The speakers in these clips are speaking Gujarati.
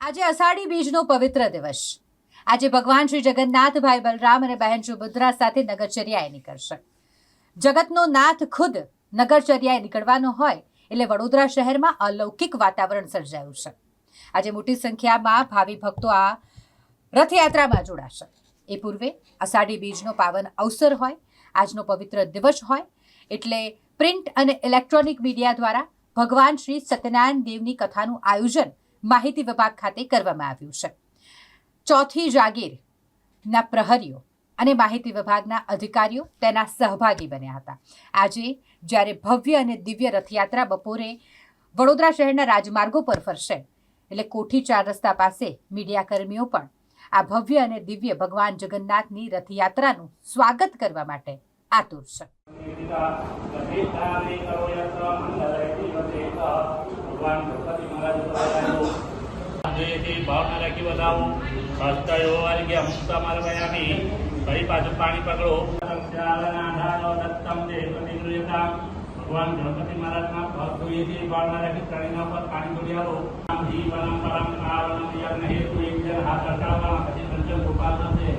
આજે અષાઢી બીજનો પવિત્ર દિવસ. આજે ભગવાન શ્રી જગન્નાથ ભાઈ બલરામ અને બહેન સુભદ્રા સાથે નગરચર્યાએ નીકળશે. જગતનો નાથ ખુદ નગરચર્યાએ નીકળવાનો હોય એટલે વડોદરા શહેરમાં અલૌકિક વાતાવરણ સર્જાયું છે. આજે મોટી સંખ્યામાં ભાવિ ભક્તો આ રથયાત્રામાં જોડાશે. એ પૂર્વે અષાઢી બીજનો પાવન અવસર હોય, આજનો પવિત્ર દિવસ હોય, એટલે પ્રિન્ટ અને ઇલેક્ટ્રોનિક મીડિયા દ્વારા ભગવાન શ્રી સત્યનારાયણ દેવની કથાનું આયોજન માહિતી વિભાગ ખાતે કરવામાં આવ્યું છે. ચોથી જાગીરના પ્રહરીઓ અને માહિતી વિભાગના અધિકારીઓ તેના સહભાગી બન્યા હતા. આજે જ્યારે ભવ્ય અને દિવ્ય રથયાત્રા બપોરે વડોદરા શહેરના રાજમાર્ગો પર ફરશે, એટલે કોઠી ચાર રસ્તા પાસે મીડિયાકર્મીઓ પણ આ ભવ્ય અને દિવ્ય ભગવાન જગન્નાથની રથયાત્રાનું સ્વાગત કરવા માટે આતુર છે. જેથી ભાવના રાખી બતાવો હસ્તયો વાર્ગ્ય મુક્ત માર્ગયામી ફરી પાછું પાણી પકડો સંખ્યાલનાધારો દત્તમ દેવપતિ ગૃહ્યતા ભગવાન ગણપતિ મહારાજના પગ ધોઈએથી ભાવના રાખી ત્રણેયના ઉપર પાણી ધોઈ આવો આમ જીવનમ પરમ કાવનમ યજ્ઞ હેતુ એક જણ હાથ અટાવવા પછી સંચલ ગોપાલ થશે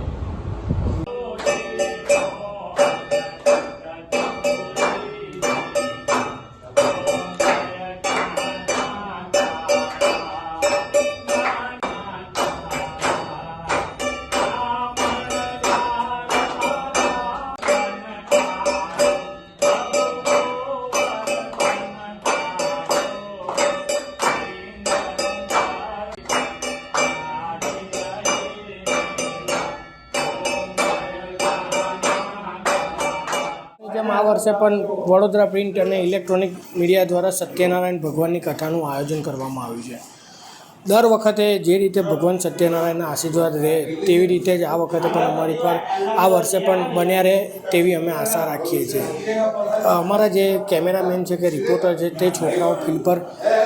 આ વર્ષે પણ વડોદરા પ્રિન્ટ અને ઇલેક્ટ્રોનિક મીડિયા દ્વારા સત્યનારાયણ ભગવાનની કથાનું આયોજન કરવામાં આવ્યું છે. દર વખતે જે રીતે ભગવાન સત્યનારાયણના આશીર્વાદ રહે તેવી રીતે જ આ વખતે પણ અમારી પર આ વર્ષે પણ બન્યા રહે તેવી અમે આશા રાખીએ છીએ. અમારા જે કેમેરામેન છે કે રિપોર્ટર છે તે છોકરાઓ ફિલ્ડ પર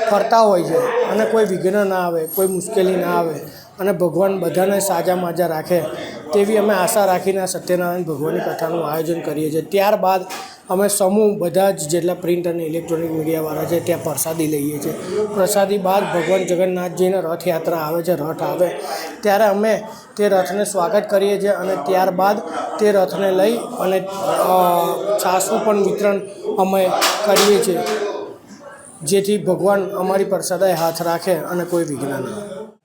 ફરતા હોય છે અને કોઈ વિઘ્ન ના આવે, કોઈ મુશ્કેલી ના આવે અને ભગવાન બધાને સાજા માજા રાખે તેવી અમે આશા રાખીને સત્યનારાયણ ભગવાનની કથાનું આયોજન કરીએ છીએ. ત્યારબાદ અમે સમૂહ બધા જ જેટલા પ્રિન્ટ અને ઇલેક્ટ્રોનિક મીડિયાવાળા છે, ત્યાં પ્રસાદી લઈએ છીએ. પ્રસાદી બાદ ભગવાન જગન્નાથજીને રથયાત્રા આવે છે, રથ આવે. ત્યારે અમે તે રથને સ્વાગત કરીએ છીએ અને ત્યારબાદ તે રથને લઈ અને છાસનું પણ વિતરણ અમે કરીએ છીએ. જેથી ભગવાન અમારી પ્રસાદાએ હાથ રાખે અને કોઈ વિઘ્ન ન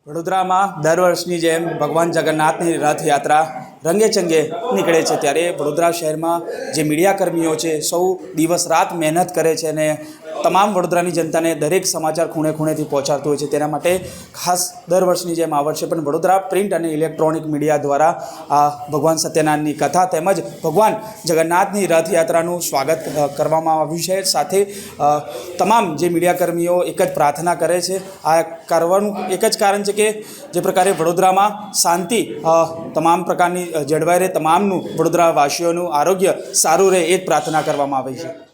વડોદરામાં દર વર્ષની જેમ ભગવાન જગન્નાથની રથયાત્રા રંગેચંગે નીકળે છે ત્યારે વડોદરા શહેરમાં જે મીડિયાકર્મીઓ છે, સૌ દિવસ રાત મહેનત કરે છે અને તમામ વડોદરાની જનતાને દરેક સમાચાર ખૂણે ખૂણેથી પહોંચાડતું હોય છે. તેના માટે ખાસ દર વર્ષની જેમ આ વર્ષે પણ વડોદરા પ્રિન્ટ અને ઇલેક્ટ્રોનિક મીડિયા દ્વારા આ ભગવાન સત્યનારાયણની કથા તેમજ ભગવાન જગન્નાથની રથયાત્રાનું સ્વાગત કરવામાં આવ્યું છે. સાથે તમામ જે મીડિયાકર્મીઓ એક જ પ્રાર્થના કરે છે. આ કરવાનું એક જ કારણ છે કે જે પ્રકારે વડોદરામાં શાંતિ તમામ પ્રકારની જળવાઈ રહે, તમામનું વડોદરાવાસીઓનું આરોગ્ય સારું રહે એ જ પ્રાર્થના કરવામાં આવે છે.